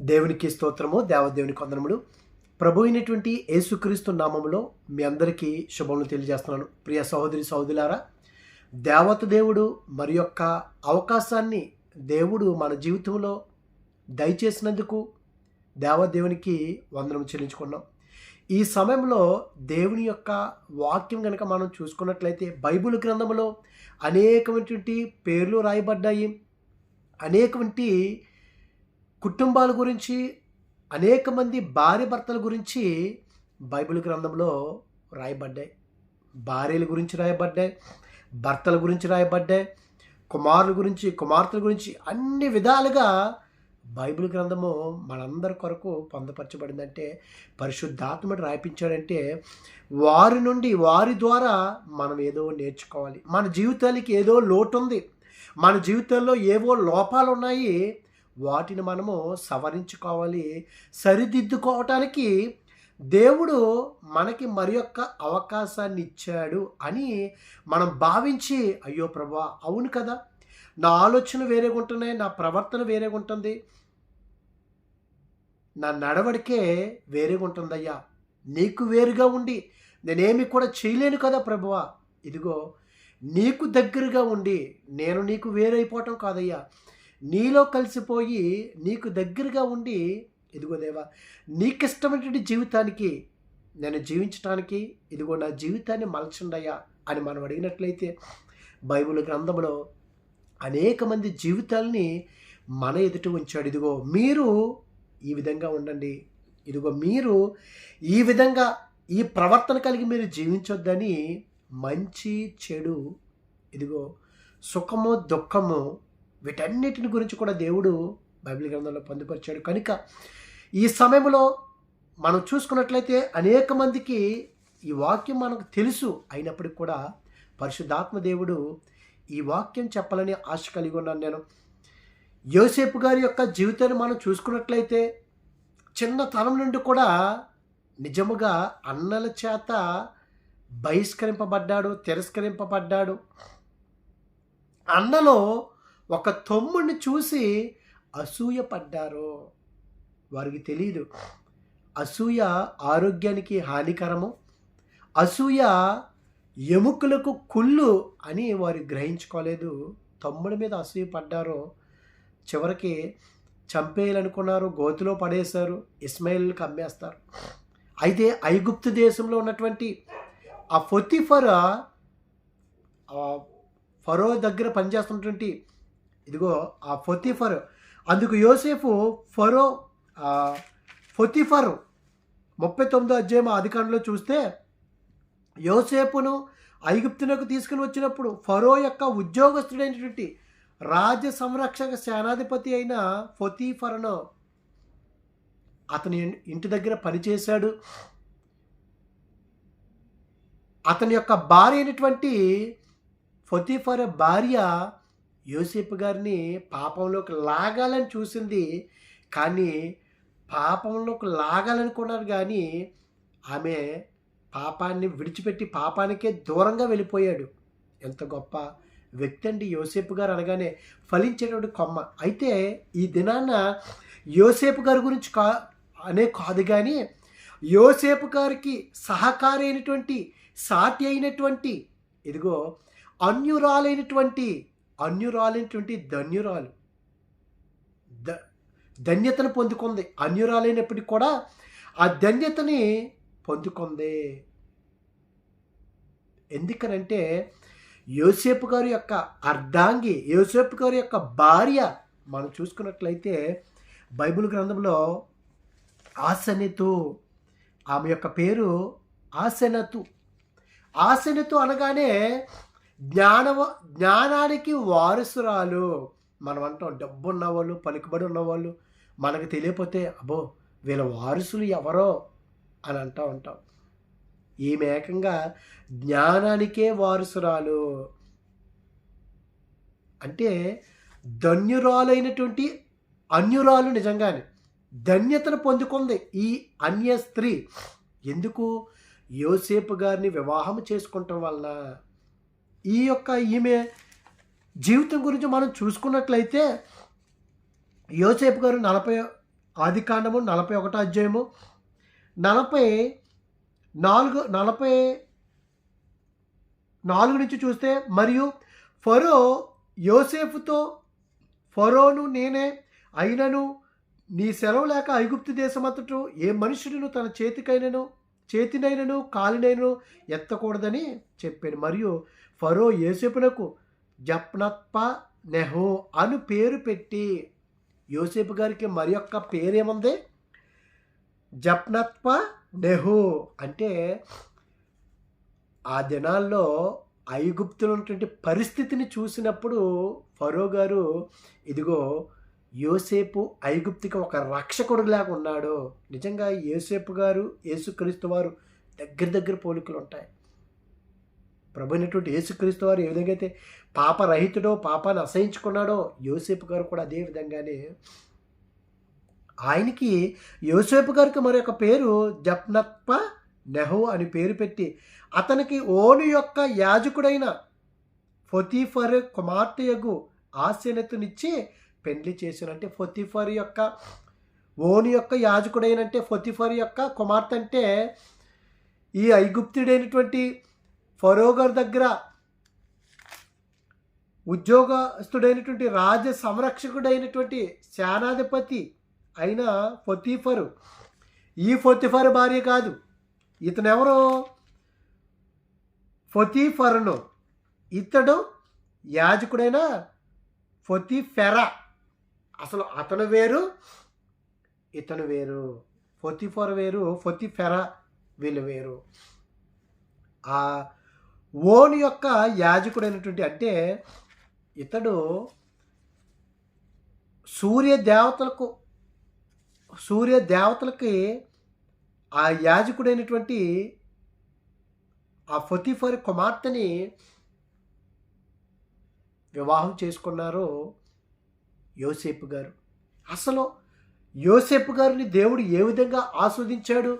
దేవునికి స్తోత్రము దేవదేవుని కొందనములు. ప్రభు అయినటువంటి యేసుక్రీస్తు నామములో మీ అందరికీ శుభములు తెలియజేస్తున్నాను. ప్రియ సహోదరి సహోదరులారా దేవత దేవుడు మరి యొక్క అవకాశాన్ని దేవుడు మన జీవితంలో దయచేసినందుకు దేవదేవునికి వందనం చెల్లించుకున్నాం. ఈ సమయంలో దేవుని యొక్క వాక్యం కనుక మనం చూసుకున్నట్లయితే బైబిల్ గ్రంథంలో అనేకమైనటువంటి పేర్లు రాయబడ్డాయి. అనేకమంటి కుటుంబాల గురించి అనేక మంది భార్య భర్తల గురించి బైబిల్ గ్రంథంలో రాయబడ్డాయి. భార్యల గురించి రాయబడ్డాయి భర్తల గురించి రాయబడ్డాయి కుమారుల గురించి కుమార్తెల గురించి అన్ని విధాలుగా బైబిల్ గ్రంథము మనందరి కొరకు పొందపరచబడిందంటే పరిశుద్ధాత్మడు రాయించాడంటే వారి నుండి వారి ద్వారా మనం ఏదో నేర్చుకోవాలి. మన జీవితాలకి ఏదో లోటు ఉంది మన జీవితంలో ఏవో లోపాలు ఉన్నాయి వాటిని మనము సవరించుకోవాలి సరిదిద్దుకోవటానికి దేవుడు మనకి మరి యొక్క అవకాశాన్ని ఇచ్చాడు అని మనం భావించి అయ్యో ప్రభా అవును కదా. నా ఆలోచన వేరేగా ఉంటున్నాయి నా ప్రవర్తన వేరేగా ఉంటుంది. నా నడవడికే వేరేగా ఉంటుందయ్యా. నీకు వేరుగా ఉండి నేనేమి కూడా చేయలేను కదా ప్రభువా. ఇదిగో నీకు దగ్గరగా ఉండి నేను నీకు వేరైపోవటం కాదయ్యా. నీలో కలిసిపోయి నీకు దగ్గరగా ఉండి ఇదిగో దేవా నీకు ఇష్టమైనటువంటి జీవితానికి నేను జీవించడానికి ఇదిగో నా జీవితాన్ని మలచుండయ్యా అని మనం అడిగినట్లయితే బైబిల్ గ్రంథంలో అనేక మంది జీవితాల్ని మన ఎదుట ఉంచాడు. ఇదిగో మీరు ఈ విధంగా ఉండండి. ఇదిగో మీరు ఈ విధంగా ఈ ప్రవర్తన కలిగి మీరు జీవించొద్దని మంచి చెడు ఇదిగో సుఖము దుఃఖము వీటన్నిటిని గురించి కూడా దేవుడు బైబిల్ గ్రంథంలో పొందుపరిచాడు. కనుక ఈ సమయంలో మనం చూసుకున్నట్లయితే అనేక మందికి ఈ వాక్యం మనకు తెలుసు. అయినప్పటికీ కూడా పరిశుద్ధాత్మ దేవుడు ఈ వాక్యం చెప్పాలని ఆశ కలిగి ఉన్నాను నేను. యోసేపు గారి యొక్క జీవితాన్ని మనం చూసుకున్నట్లయితే చిన్నతనం నుండి కూడా నిజముగా అన్నల చేత బహిష్కరింపబడ్డాడు తిరస్కరింపబడ్డాడు. అన్నలో ఒక తమ్ముడిని చూసి అసూయ పడ్డారు? వారికి తెలియదు అసూయ ఆరోగ్యానికి హానికరము. అసూయ ఎముకలకు కుళ్ళు అని వారు గ్రహించుకోలేదు. తమ్ముడి మీద అసూయ పడ్డారు? చివరికి చంపేయాలనుకున్నారు. గోతిలో పడేశారు. ఇస్మాయిల్కి అమ్మేస్తారు. అయితే ఐగుప్తు దేశంలో ఉన్నటువంటి ఆ ఫొతిఫర ఫరో దగ్గర పనిచేస్తున్నటువంటి ఇదిగో ఆ ఫొతిఫర్ అందుకు యోసేఫు ఫరో ఫొతిఫర్ ముప్పై తొమ్మిదో అధ్యాయం అధికారంలో చూస్తే యోసేపును ఐగుప్తునకు తీసుకుని వచ్చినప్పుడు ఫరో యొక్క ఉద్యోగస్తుడైనటువంటి రాజ సంరక్షక సేనాధిపతి అయిన ఫొతీఫరను అతని ఇంటి దగ్గర పనిచేశాడు. అతని యొక్క భార్య అయినటువంటి ఫొతీఫర్ భార్య యోసేపు గారిని పాపంలోకి లాగాలని చూసింది. కానీ పాపంలోకి లాగాలనుకున్నారు కానీ ఆమె పాపాన్ని విడిచిపెట్టి పాపానికే దూరంగా వెళ్ళిపోయాడు. ఎంత గొప్ప వ్యక్తి అండి యోసేపు గారు అనగానే ఫలించేటువంటి కొమ్మ. అయితే ఈ దినాన యోసేపు గారి గురించి కా అనే కాదు కానీ యోసేపు గారికి సహకారి అయినటువంటి సాటి అయినటువంటి ఇదిగో అన్యురాలైనటువంటి అన్యురాలైనటువంటి ధన్యురాలు. ద ధన్యతను పొందుకుంది. అన్యురాలైనప్పటికీ కూడా ఆ ధన్యతని పొందుకుంది. ఎందుకనంటే యోసేపు గారి యొక్క అర్ధాంగి యోసేపు గారి యొక్క భార్య మనం చూసుకున్నట్లయితే బైబిల్ గ్రంథంలో ఆసనెతు ఆమె యొక్క పేరు ఆసనతు. ఆసనతు అనగానే జ్ఞాన జ్ఞానానికి వారసురాలు. మనం అంటాం డబ్బు ఉన్నవాళ్ళు పలుకుబడి ఉన్నవాళ్ళు. మనకు తెలియపోతే అబ్బో వీళ్ళ వారసులు ఎవరో అని అంటూ ఉంటాం. ఈమె ఏకంగా జ్ఞానానికే వారసురాలు. అంటే ధన్యురాలైనటువంటి అన్యురాలు నిజంగానే. ధన్యతను పొందుకుంది ఈ అన్య స్త్రీ. ఎందుకు? యోసేపు గారిని వివాహం చేసుకుంటాం వలన ఈ యొక్క ఈమె జీవితం గురించి మనం చూసుకున్నట్లయితే యోసేపు గారు నలభై ఆది కాండము నలభై ఒకటో అధ్యాయము నలభై నాలుగు నలభై నాలుగు నుంచి చూస్తే మరియు ఫరో యోసేఫుతో ఫరోను నేనే అయినను నీ సెలవు లేక ఐగుప్తు దేశమంతటూ ఏ మనుషులను తన చేతికైనను చేతినైనను కాలినైనను ఎత్తకూడదని చెప్పాను మరియు ఫరో యోసేపునకు జప్నత్ప నెహో అను పేరు పెట్టి యోసేపు గారికి మరి యొక్క పేరేముంది? జప్నత్ప నెహో. అంటే ఆ దినాల్లో ఐగుప్తులు ఉన్నటువంటి పరిస్థితిని చూసినప్పుడు ఫరో గారు ఇదిగో యోసేపు ఐగుప్తికి ఒక రక్షకుడిలాగా ఉన్నాడు. నిజంగా యోసేపు గారు యేసుక్రీస్తు వారు దగ్గర దగ్గర పోలికలు ఉంటాయి ప్రభు అయినటువంటి యేసుక్రీస్తు వారు ఏ విధంగా అయితే పాపరహితుడో పాపాన్ని అసహించుకున్నాడో యోసేపు గారు కూడా అదే విధంగానే ఆయనకి యోసేపు గారికి మరొక పేరు జప్నత్ప నెహో అని పేరు పెట్టి అతనికి ఓను యొక్క యాజకుడైన ఫొతీఫర్ కుమార్తెయగు ఆశనతునిచ్చి పెళ్ళి చేసినంటే ఫొతిఫర్ యొక్క ఓని యొక్క యాజకుడైనంటే ఫొతిఫర్ యొక్క కుమార్తె అంటే ఈ ఐగుప్తుడైనటువంటి ఫరో గారి దగ్గర ఉద్యోగస్తుడైనటువంటి రాజ సంరక్షకుడైనటువంటి సేనాధిపతి అయిన ఫొతీఫరు ఈ ఫొతిఫర్ భార్య కాదు ఇతనెవరు? ఫొతీఫరును ఇతడు యాజకుడైన ఫొతిఫెరా అసలు అతను వేరు ఇతను వేరు. ఫొతిఫర్ వేరు ఫొతిఫెరా వీళ్ళు వేరు. ఆ ఓన్ యొక్క యాజకుడైనటువంటి అంటే ఇతడు సూర్య దేవతలకు సూర్య దేవతలకి ఆ యాజకుడైనటువంటి ఆ ఫతిఫర్ కుమార్తెని వివాహం చేసుకున్నారు యోసేపు గారు. అసలు యోసేపు గారిని దేవుడు ఏ విధంగా ఆస్వాదించాడు?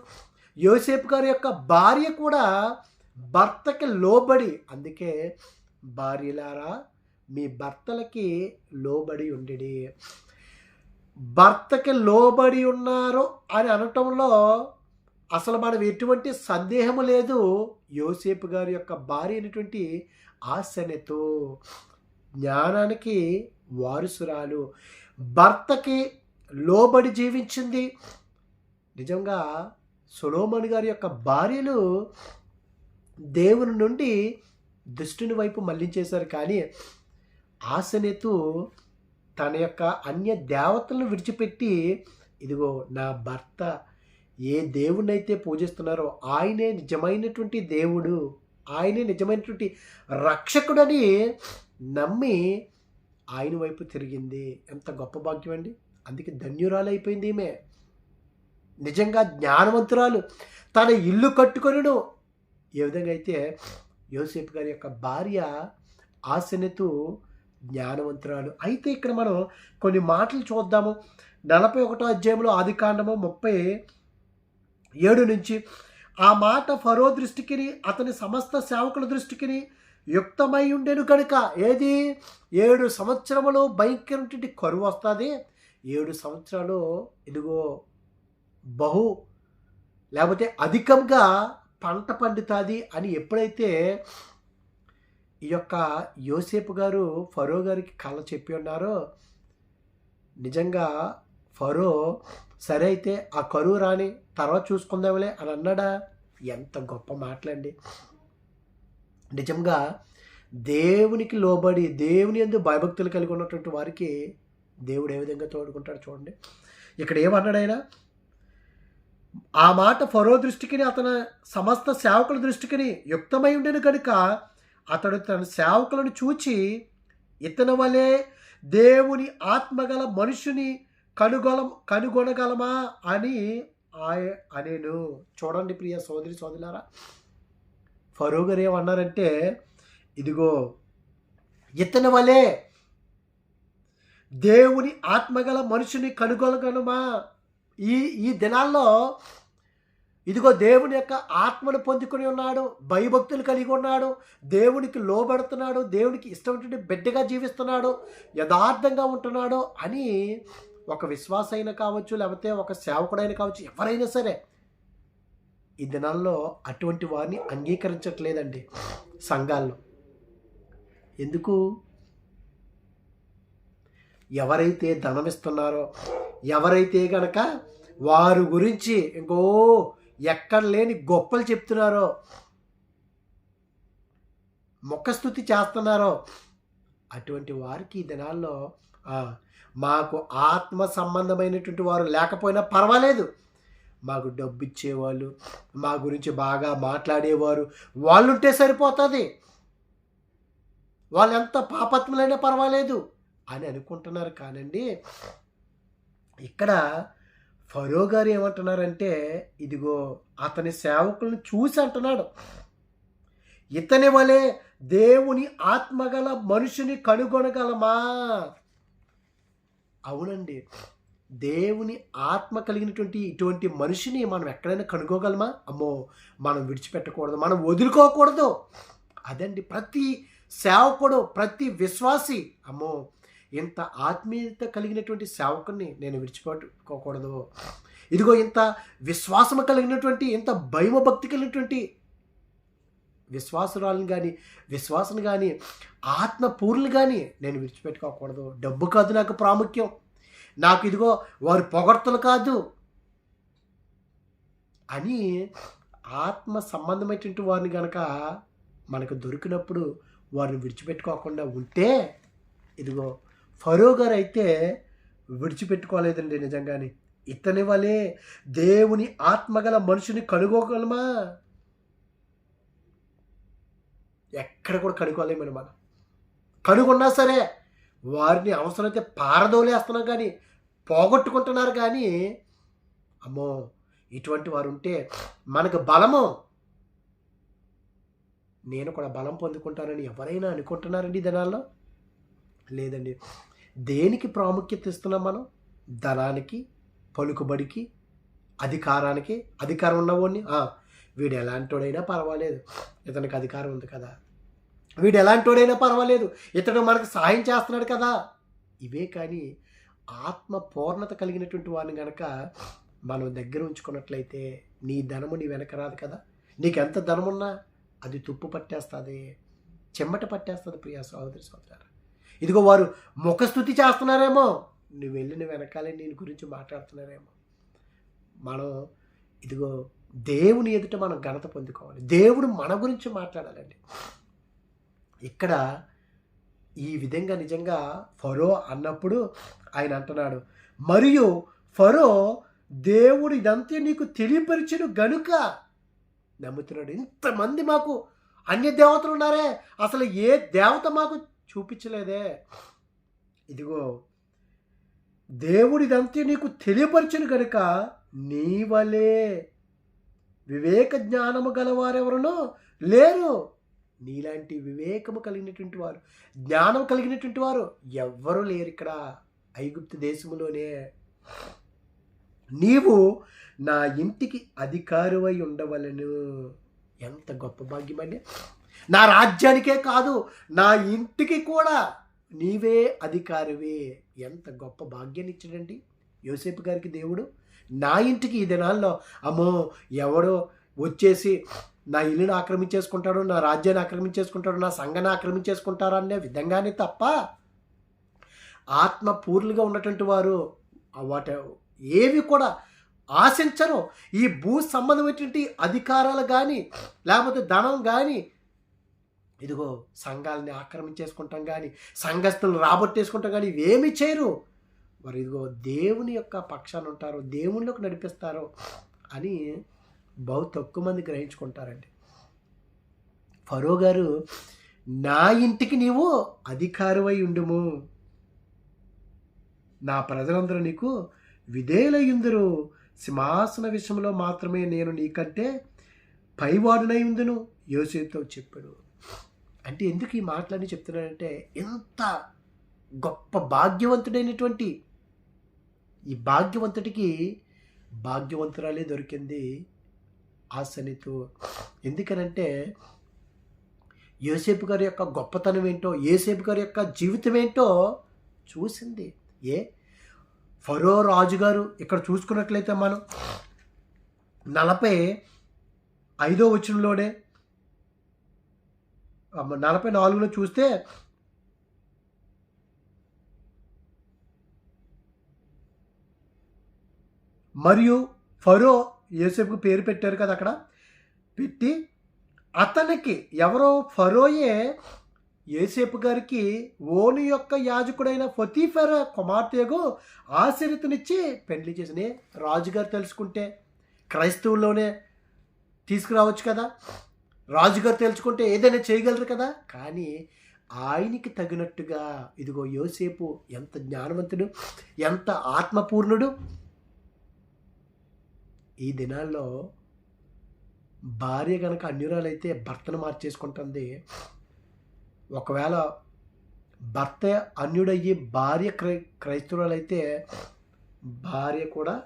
యోసేపు గారి యొక్క భార్య కూడా భర్తకి లోబడి అందుకే భార్యలారా మీ భర్తలకి లోబడి ఉండి భర్తకి లోబడి ఉన్నారు అని అనటంలో అసలు మనం ఎటువంటి సందేహము లేదు. యోసేపు గారి యొక్క భార్య అయినటువంటి ఆశనతో జ్ఞానానికి వారసురాలు. భర్తకి లోబడి జీవించింది. నిజంగా సులోమణి గారి యొక్క భార్యలు దేవుని నుండి దుష్టుని వైపు మళ్ళించేశారు కానీ ఆసనేతు తన యొక్క అన్య దేవతలను విడిచిపెట్టి ఇదిగో నా భర్త ఏ దేవుణ్ణైతే పూజిస్తున్నారో ఆయనే నిజమైనటువంటి దేవుడు ఆయనే నిజమైనటువంటి రక్షకుడని నమ్మి ఆయన వైపు తిరిగింది. ఎంత గొప్ప భాగ్యం అండి. అందుకే ధన్యురాలు అయిపోయింది ఈమె. నిజంగా జ్ఞానవంతురాలు. తన ఇల్లు కట్టుకొనిను ఏ విధంగా అయితే యోసేపు గారి యొక్క భార్య ఆశనెతు జ్ఞానవంతురాలు. అయితే ఇక్కడ మనం కొన్ని మాటలు చూద్దాము. నలభై ఒకటో అధ్యాయంలో ఆదికాండము ముప్పై ఏడు నుంచి ఆ మాట ఫరో దృష్టికిని అతని సమస్త సేవకుల దృష్టికిని యుక్తమై ఉండేను కనుక ఏది? ఏడు సంవత్సరములు భయంకరమైనటువంటి కరువు వస్తుంది. ఏడు సంవత్సరాలు ఇదిగో బహు లేకపోతే అధికంగా పంట పండుతుంది అని ఎప్పుడైతే ఈ యొక్క యోసేపు గారు ఫరో గారికి కళ చెప్పి ఉన్నారో నిజంగా ఫరో సరే అయితే ఆ కరువు రాని తర్వాత చూసుకుందాంలే అని అన్నాడా? ఎంత గొప్ప మాటలండి. నిజంగా దేవునికి లోబడి దేవుని ఎందు భయభక్తులు కలిగి ఉన్నటువంటి వారికి దేవుడు ఏ విధంగా తోడుకుంటాడు చూడండి. ఇక్కడ ఏమన్నాడు ఆయన? ఆ మాట ఫరో దృష్టికిని అతని సమస్త సేవకుల దృష్టికిని యుక్తమై ఉండేను కనుక అతడు తన సేవకులను చూచి ఇతని వలె దేవుని ఆత్మగల మనుషుని కనుగొల కనుగొనగలమా అని ఆయ అనేను. చూడండి ప్రియ సోదరి సోదరులారా. ఫరో గారు ఏమన్నారంటే ఇదిగో ఇతని వలె దేవుని ఆత్మగల మనుషుని కనుగొనగలమా ఈ ఈ దినాల్లో ఇదిగో దేవుని యొక్క ఆత్మను పొందుకొని ఉన్నాడు భయభక్తులు కలిగి ఉన్నాడు దేవునికి లోబడుతున్నాడు దేవునికి ఇష్టమైనటువంటి బిడ్డగా జీవిస్తున్నాడు యథార్థంగా ఉంటున్నాడు అని ఒక విశ్వాస అయినా కావచ్చు లేకపోతే ఒక సేవకుడైనా కావచ్చు ఎవరైనా సరే ఈ దినాల్లో అటువంటి వారిని అంగీకరించట్లేదండి సంఘాల్లో. ఎందుకు? ఎవరైతే ధనం ఇస్తున్నారో ఎవరైతే గనక వారి గురించి ఇంకో ఎక్కడ లేని గొప్పలు చెప్తున్నారో ముఖస్థుతి చేస్తున్నారో అటువంటి వారికి ఈ దినాల్లో మాకు ఆత్మ సంబంధమైనటువంటి వారు లేకపోయినా పర్వాలేదు. మాకు డబ్బు ఇచ్చేవాళ్ళు మా గురించి బాగా మాట్లాడేవారు వాళ్ళు ఉంటే సరిపోతుంది. వాళ్ళు ఎంత పాపత్ములైనా పర్వాలేదు అని అనుకుంటున్నారు కానండి ఇక్కడ ఫరో గారు ఏమంటున్నారంటే ఇదిగో అతని సేవకులను చూసి అంటున్నాడు. ఇతని వలె దేవుని ఆత్మగల మనుషుని కనుగొనగలమా? అవునండి. దేవుని ఆత్మ కలిగినటువంటి ఇటువంటి మనిషిని మనం ఎక్కడైనా కనుగోగలమా అమ్మో మనం విడిచిపెట్టకూడదు మనం వదులుకోకూడదు. అదండి ప్రతి సేవకుడు ప్రతి విశ్వాసి అమ్మో ఇంత ఆత్మీయత కలిగినటువంటి సేవకుని నేను విడిచిపెట్టుకోకూడదు. ఇదిగో ఇంత విశ్వాసము కలిగినటువంటి ఇంత భయమభక్తి కలిగినటువంటి విశ్వాసురాలను కానీ విశ్వాసం కానీ ఆత్మపూర్లు కానీ నేను విడిచిపెట్టుకోకూడదు. డబ్బు కాదు నాకు ప్రాముఖ్యం. నాకు ఇదిగో వారి పొగడ్తలు కాదు అని ఆత్మ సంబంధమైనటువంటి వారిని కనుక మనకు దొరికినప్పుడు వారిని విడిచిపెట్టుకోకుండా ఉంటే ఇదిగో ఫరో గారు అయితే విడిచిపెట్టుకోలేదండి నిజంగానే. ఇతని వలె దేవుని ఆత్మగల మనుషుని కనుగోగలమా? ఎక్కడ కూడా కనుక్కోలేమని మనం. కనుగొన్నా సరే వారిని అవసరమైతే పారదోలేస్తున్నాం కానీ పోగొట్టుకుంటున్నారు కానీ అమ్మో ఇటువంటి వారు ఉంటే మనకు బలము. నేను కూడా బలం పొందుకుంటానని ఎవరైనా అనుకుంటున్నారండి ఈ దినాల్లో లేదండి. దేనికి ప్రాముఖ్యత ఇస్తున్నాం మనం? ధనానికి పలుకుబడికి అధికారానికి. అధికారం ఉన్నవాడిని? వీడు ఎలాంటోడైనా పర్వాలేదు. ఇతనికి అధికారం ఉంది కదా. వీడు ఎలాంటోడైనా పర్వాలేదు. ఇతడు మనకు సహాయం చేస్తున్నాడు కదా. ఇవే కానీ ఆత్మ పూర్ణత కలిగినటువంటి వాడిని గనక మనం దగ్గర ఉంచుకున్నట్లయితే నీ ధనము నీ వెనక రాదు కదా. నీకు ఎంత ధనమున్నా అది తుప్పు పట్టేస్తుంది. చెమ్మట పట్టేస్తుంది ప్రియా సహోదరి సహోదరు ఇదిగో వారు ముఖస్థుతి చేస్తున్నారేమో. నువ్వు వెళ్ళిన వెనకాలే నేను గురించి మాట్లాడుతున్నారేమో. మనం ఇదిగో దేవుని ఎదుట మనం ఘనత పొందుకోవాలి. దేవుడు మన గురించి మాట్లాడాలండి. ఇక్కడ ఈ విధంగా నిజంగా ఫరో అన్నప్పుడు ఆయన అంటున్నాడు మరియు ఫరో దేవుడు ఇదంతా నీకు తెలియపరిచను గనుక నమ్ముతున్నాడు. ఇంతమంది మాకు అన్య దేవతలు ఉన్నారే. అసలు ఏ దేవత మాకు చూపించలేదే. ఇదిగో దేవుడిదంతా నీకు తెలియపరచును గనుక నీ వలే వివేక జ్ఞానము గలవారెవరునో లేరు. నీలాంటి వివేకము కలిగినటువంటి వారు జ్ఞానం కలిగినటువంటి వారు ఎవ్వరూ లేరు ఇక్కడ ఐగుప్తు దేశములోనే. నీవు నా ఇంటికి అధికారువై ఉండవలను. ఎంత గొప్ప భాగ్యమండి నా రాజ్యానికే కాదు నా ఇంటికి కూడా నీవే అధికారివే. ఎంత గొప్ప భాగ్యాన్ని ఇచ్చాడండి యోసేపు గారికి దేవుడు. నా ఇంటికి ఈ దినాల్లో అమ్మో ఎవడో వచ్చేసి నా ఇల్లును ఆక్రమించేసుకుంటాడు నా రాజ్యాన్ని ఆక్రమించేసుకుంటాడు నా సంఘాన్ని ఆక్రమించేసుకుంటారు అనే విధంగానే తప్ప ఆత్మ పూర్లుగా ఉన్నటువంటి వారు వాటి ఏవి కూడా ఆశించరు. ఈ భూ సంబంధమైనటువంటి అధికారాలు కానీ లేకపోతే ధనం కానీ ఇదిగో సంఘాలని ఆక్రమించేసుకుంటాం కానీ సంఘస్థులను రాబట్టేసుకుంటాం కానీ ఇవేమి చేయరు. మరి ఇదిగో దేవుని యొక్క పక్షాన్ని ఉంటారు దేవుళ్ళకు నడిపిస్తారు అని బహు తక్కువ మంది గ్రహించుకుంటారండి. ఫరో గారు నా ఇంటికి నీవు అధికారమై ఉండుము. నా ప్రజలందరూ నీకు విధేయులయ్యుందరు. సింహాసన విషయంలో మాత్రమే నేను నీకంటే పైవాడునై ఉందును యోసేపుతో చెప్పాడు. అంటే ఎందుకు ఈ మాటలన్నీ చెప్తున్నానంటే ఎంత గొప్ప భాగ్యవంతుడైనటువంటి ఈ భాగ్యవంతుడికి భాగ్యవంతురాలే దొరికింది ఆశనితో. ఎందుకనంటే యోసేపు గారి యొక్క గొప్పతనం ఏంటో యోసేపు గారి యొక్క జీవితం ఏంటో చూసింది. ఏ? ఫరో రాజుగారు ఇక్కడ చూసుకున్నట్లయితే మనం నలభై ఐదో వచనంలోనే నలభై నాలుగులో చూస్తే మరియు ఫరో యోసేపుకు పేరు పెట్టారు కదా అక్కడ పెట్టి అతనికి ఎవరో ఫరోయే యేసేపు గారికి ఓను యొక్క యాజకుడైన ఫతీఫర్ కుమార్తెకు ఆశ్రితనిచ్చి పెళ్ళి చేసిన. రాజుగారు తెలుసుకుంటే క్రైస్తవుల్లోనే తీసుకురావచ్చు కదా. రాజుగారు తెలుసుకుంటే ఏదైనా చేయగలరు కదా? కానీ ఆయనకి తగినట్టుగా ఇదిగో యోసేపు ఎంత జ్ఞానవంతుడు ఎంత ఆత్మపూర్ణుడు. ఈ దినాల్లో భార్య కనుక అన్యురాలైతే భర్తను మార్చేసుకుంటుంది. ఒకవేళ భర్త అన్యుడయ్యి భార్య క్రై క్రైస్తవురాలైతే భార్య కూడా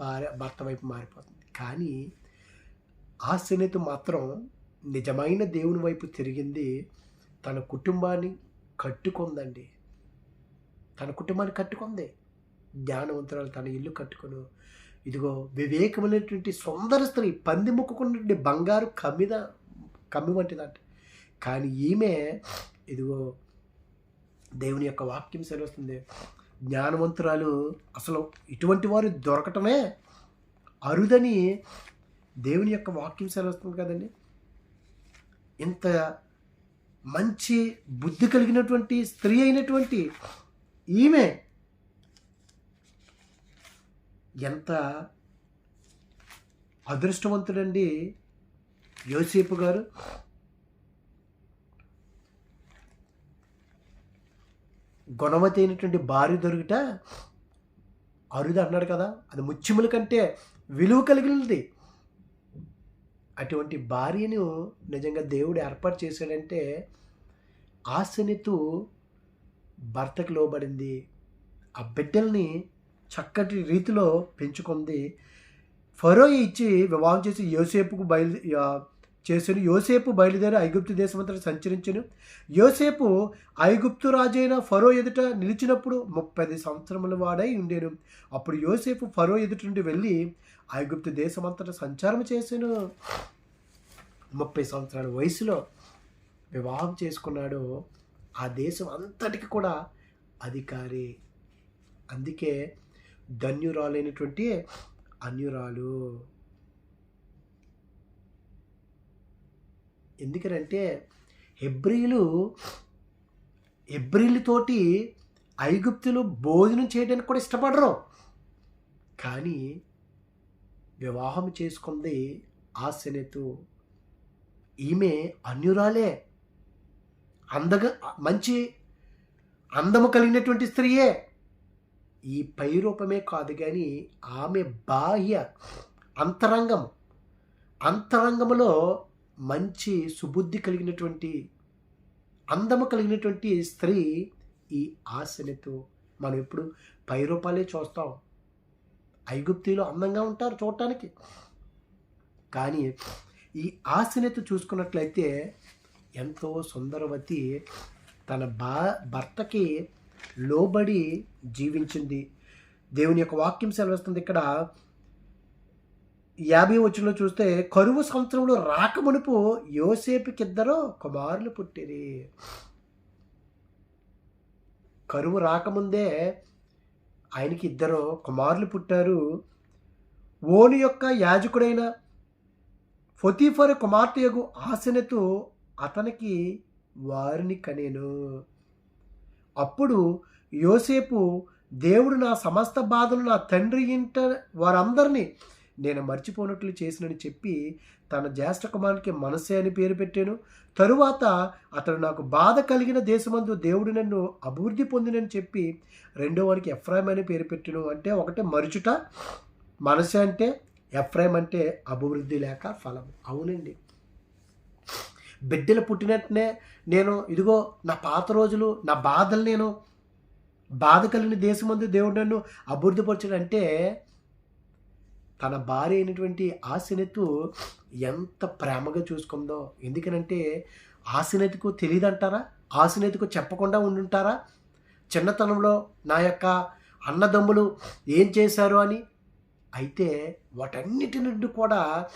భార్య భర్త వైపు మారిపోతుంది. కానీ ఆ సునీత మాత్రం నిజమైన దేవుని వైపు తిరిగింది తన కుటుంబాన్ని కట్టుకుందండి. తన కుటుంబాన్ని కట్టుకుంది. జ్ఞానవంతురాలు తన ఇల్లు కట్టుకును ఇదిగో వివేకమైనటువంటి సుందర స్త్రీ పంది ముక్కుకున్నటువంటి బంగారు కమ్మిద కమ్మి వంటిదంట. కానీ ఈమె ఇదిగో దేవుని యొక్క వాక్యం సెలవుస్తుంది. జ్ఞానవంతురాలు అసలు ఇటువంటి వారు దొరకటమే అరుదని దేవుని యొక్క వాక్యం సెలవుస్తుంది కదండి. ఇంత మంచి బుద్ధి కలిగినటువంటి స్త్రీ అయినటువంటి ఈమె ఎంత అదృష్టవంతుడండి యోసేపు గారు. గుణవతి అయినటువంటి భార్య దొరుకుట అరుదు అన్నాడు కదా అది ముత్యముల కంటే విలువ కలిగినది. అటువంటి భార్యను నిజంగా దేవుడు ఏర్పాటు చేశాడంటే ఆశనితు భర్తకు లోబడింది ఆ బిడ్డల్ని చక్కటి రీతిలో పెంచుకుంది. ఫరో ఇచ్చి వివాహం చేసి యోసేపుకు బయలు చేసాను యోసేపు బయలుదేరి ఐగుప్తు దేశమంతటా సంచరించును. యోసేపు ఐగుప్తు రాజైన ఫరో ఎదుట నిలిచినప్పుడు ముప్పై సంవత్సరముల వాడై ఉండేను. అప్పుడు యోసేపు ఫరో ఎదుట నుండి వెళ్ళి ఐగుప్తు దేశమంతటా సంచారం చేసాను. ముప్పై సంవత్సరాల వయసులో వివాహం చేసుకున్నాడు. ఆ దేశం అంతటికి కూడా అధికారి. అందుకే ధన్యురాలైనటువంటి అన్యురాలు. ఎందుకనంటే హెబ్రిలు హెబ్రిలతోటి ఐగుప్తులు భోజనం చేయడానికి కూడా ఇష్టపడరు. కానీ వివాహం చేసుకుంది ఆశనెతు ఈమె అన్యురాలే అందగా మంచి అందము కలిగినటువంటి స్త్రీయే. ఈ పై రూపమే కాదు కానీ ఆమె బాహ్య అంతరంగం అంతరంగములో మంచి సుబుద్ధి కలిగినటువంటి అందము కలిగినటువంటి స్త్రీ ఈ ఆశనితో మనం ఎప్పుడు పై రూపాలే చూస్తాం. ఐగుప్తిలో అందంగా ఉంటారు చూడటానికి. కానీ ఈ ఆశనిత చూసుకున్నట్లయితే ఎంతో సుందరవతి తన బా భర్తకి లోబడి జీవించింది. దేవుని యొక్క వాక్యం సెలవిస్తుంది ఇక్కడ యాభై వచ్చిలో చూస్తే కరువు సంవత్సరంలో రాకమునుపు యోసేపుకిద్దరు కుమారులు పుట్టిరి. కరువు రాకముందే ఆయనకి ఇద్దరు కుమారులు పుట్టారు. ఓను యొక్క యాజకుడైన ఫొతీఫర్ కుమార్తెయగు ఆశనతో అతనికి వారిని కనేను. అప్పుడు యోసేపు దేవుడు నా సమస్త బాధలు నా తండ్రి ఇంట వారందరినీ నేను మర్చిపోనట్లు చేసినని చెప్పి తన జ్యేష్ఠ కుమారునికి మనసే అని పేరు పెట్టాను. తరువాత అతడు నాకు బాధ కలిగిన దేశమందు దేవుడు నన్ను అభివృద్ధి పొందినని చెప్పి రెండో వానికి ఎఫ్రాయిం అని పేరు పెట్టాను. అంటే ఒకటే మరుచుట మనసే అంటే ఎఫ్రాయిం అంటే అభివృద్ధి లేక ఫలం. అవునండి. బిడ్డలు పుట్టినట్టునే నేను ఇదిగో నా పాత రోజులు నా బాధలు నేను బాధ కలిగిన దేశమందు దేవుడు నన్ను అభివృద్ధిపరచడంటే తన భార్య అయినటువంటి ఆసినతు ఎంత ప్రేమగా చూసుకుందో. ఎందుకనంటే ఆశనెతుకు తెలియదంటారా ఆశనెతుకు చెప్పకుండా ఉండుంటారా? చిన్నతనంలో నా యొక్క అన్నదమ్ములు ఏం చేశారు అని? అయితే వాటన్నిటి నుండి కూడా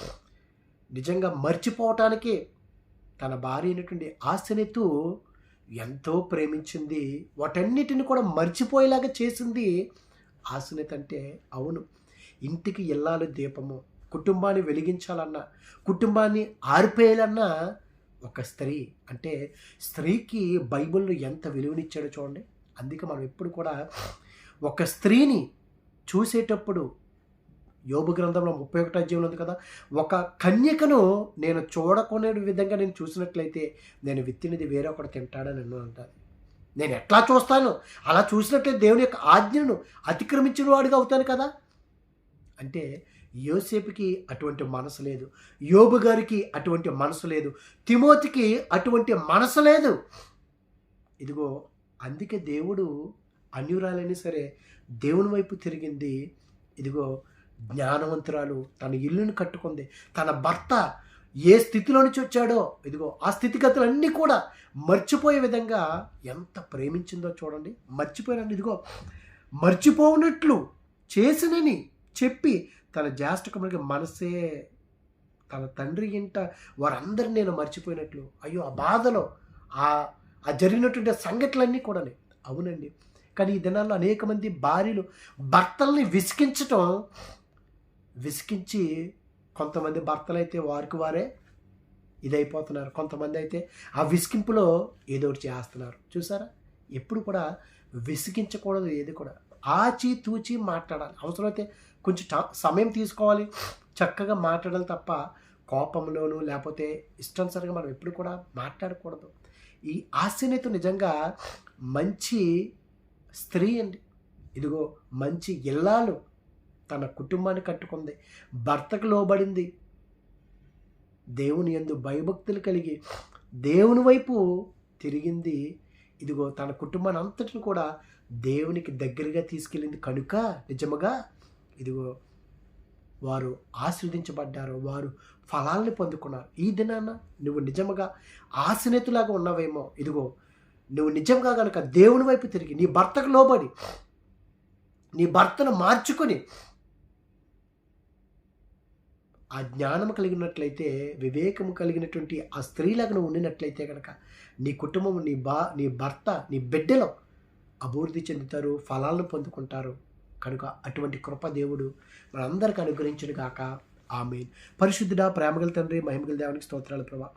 నిజంగా మర్చిపోవటానికి తన భార్య అయినటువంటి ఆశనితు ఎంతో ప్రేమించింది. వాటన్నిటిని కూడా మర్చిపోయేలాగా చేసింది ఆశనిత అంటే అవును. ఇంటికి వెళ్ళాలి దీపము కుటుంబాన్ని వెలిగించాలన్నా కుటుంబాన్ని ఆర్పేయాలన్నా ఒక స్త్రీ. అంటే స్త్రీకి బైబిల్లో ఎంత విలువనిచ్చాడో చూడండి. అందుకే మనం ఎప్పుడు కూడా ఒక స్త్రీని చూసేటప్పుడు యోబు గ్రంథంలో ముప్పై ఒకటో అధ్యాయంలో ఉంది కదా ఒక కన్యకను నేను చూడకునే విధంగా నేను చూసినట్లయితే నేను విత్తినది వేరొకడు తింటాడని నన్ను అంటాను నేను ఎట్లా చూస్తాను? అలా చూసినట్లయితే దేవుని యొక్క ఆజ్ఞను అతిక్రమించిన వాడిగా అవుతాను కదా. అంటే యోసేపుకి అటువంటి మనసు లేదు యోబు గారికి అటువంటి మనసు లేదు తిమోతికి అటువంటి మనసు లేదు. ఇదిగో అందుకే దేవుడు అన్యురాలైనా సరే దేవుని వైపు తిరిగింది. ఇదిగో జ్ఞానవంతురాలు తన ఇల్లును కట్టుకుంది. తన భర్త ఏ స్థితిలో నుంచి వచ్చాడో ఇదిగో ఆ స్థితిగతులన్నీ కూడా మర్చిపోయే విధంగా ఎంత ప్రేమించిందో చూడండి. మర్చిపోయారండి ఇదిగో మర్చిపోనట్లు చేసినని చెప్పి తన జ్యేష్ఠకుమారికి మనసే తన తండ్రి ఇంట వారందరిని నేను మర్చిపోయినట్లు. అయ్యో ఆ బాధలో ఆ ఆ జరిగినటువంటి సంఘటనలన్నీ కూడా అవునండి. కానీ ఈ దినాల్లో అనేక మంది భార్యలు భర్తల్ని విసికించటం విసికించి కొంతమంది భర్తలు అయితే వారికి వారే ఇదైపోతున్నారు. కొంతమంది అయితే ఆ విసికింపులో ఏదో ఒకటి చేస్తున్నారు. చూసారా? ఎప్పుడు కూడా విసిగించకూడదు ఏది కూడా. ఆచి తూచి మాట్లాడాలి. అవసరమైతే కొంచెం టాక్ సమయం తీసుకోవాలి. చక్కగా మాట్లాడాలి తప్ప కోపంలోనూ లేకపోతే ఇష్టానుసారంగా మనం ఎప్పుడు కూడా మాట్లాడకూడదు. ఈ ఆశనీయత నిజంగా మంచి స్త్రీ అండి. ఇదిగో మంచి ఇల్లాలు తన కుటుంబాన్ని కట్టుకుంది. భర్తకు లోబడింది. దేవుని యందు భయభక్తులు కలిగి దేవుని వైపు తిరిగింది. ఇదిగో తన కుటుంబాన్ని అంతటిని కూడా దేవునికి దగ్గరగా తీసుకెళ్ళింది. కనుక నిజముగా ఇదిగో వారు ఆశీర్వదించబడ్డారు వారు ఫలాల్ని పొందుకున్నారు. ఈ దినాన నువ్వు నిజముగా ఆశనేతులాగా ఉన్నావేమో ఇదిగో నువ్వు నిజంగా కనుక దేవుని వైపు తిరిగి నీ భర్తకు లోబడి నీ భర్తను మార్చుకొని ఆ జ్ఞానం కలిగినట్లయితే వివేకము కలిగినటువంటి ఆ స్త్రీలకు నువ్వు ఉండినట్లయితే కనుక నీ కుటుంబం నీ బా నీ భర్త నీ బిడ్డలో అభివృద్ధి చెందుతారు ఫలాలను పొందుకుంటారు. కనుక అటువంటి కృప దేవుడు మనందరికి అనుగ్రహించును గాక ఆమె పరిశుద్ధుడా ప్రేమగల తండ్రి మహిమగల దేవునికి స్తోత్రాలు ప్రభా.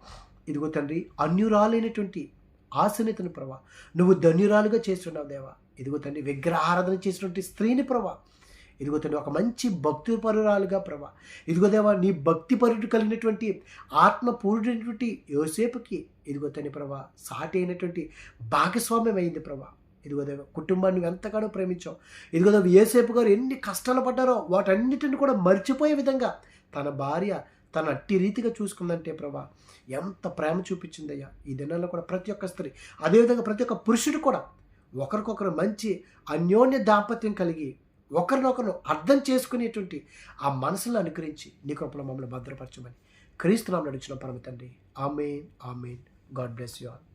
ఇదిగో తండ్రి అన్యురాలైనటువంటి ఆశనితను ప్రభా. నువ్వు ధన్యురాలుగా చేస్తున్నావు దేవా. ఇదిగో తండ్రి విగ్రహారాధన చేసినటువంటి స్త్రీని ప్రభా. ఇదిగో తండ్రి ఒక మంచి భక్తి పరురాలుగా ప్రభా. ఇదిగో దేవా నీ భక్తి పరుడు కలిగినటువంటి ఆత్మ పూరుడైనటువంటి యోసేపుకి ఇదిగో తండ్రి ప్రభా సాటి అయినటువంటి భాగస్వామ్యం అయింది ప్రభా. ఇదిగో దేవ కుటుంబాన్ని నువ్వు ఎంతగానో ప్రేమించావు. ఇదిగో దేవ ఏసేపు గారు ఎన్ని కష్టాలు పడ్డారో వాటన్నిటిని కూడా మర్చిపోయే విధంగా తన భార్య తన అట్టి రీతిగా చూసుకుందంటే ప్రభా ఎంత ప్రేమ చూపించిందయ్యా. ఈ దినాల్లో కూడా ప్రతి ఒక్క స్త్రీ అదేవిధంగా ప్రతి ఒక్క పురుషుడు కూడా ఒకరికొకరు మంచి అన్యోన్య దాంపత్యం కలిగి ఒకరినొకరు అర్థం చేసుకునేటువంటి ఆ మనసులను అనుకరించి నీ కృపలో మమ్మల్ని భద్రపరచమని క్రీస్తునామం నడిచిన పరమ తండ్రి. Amen amen. God bless you all.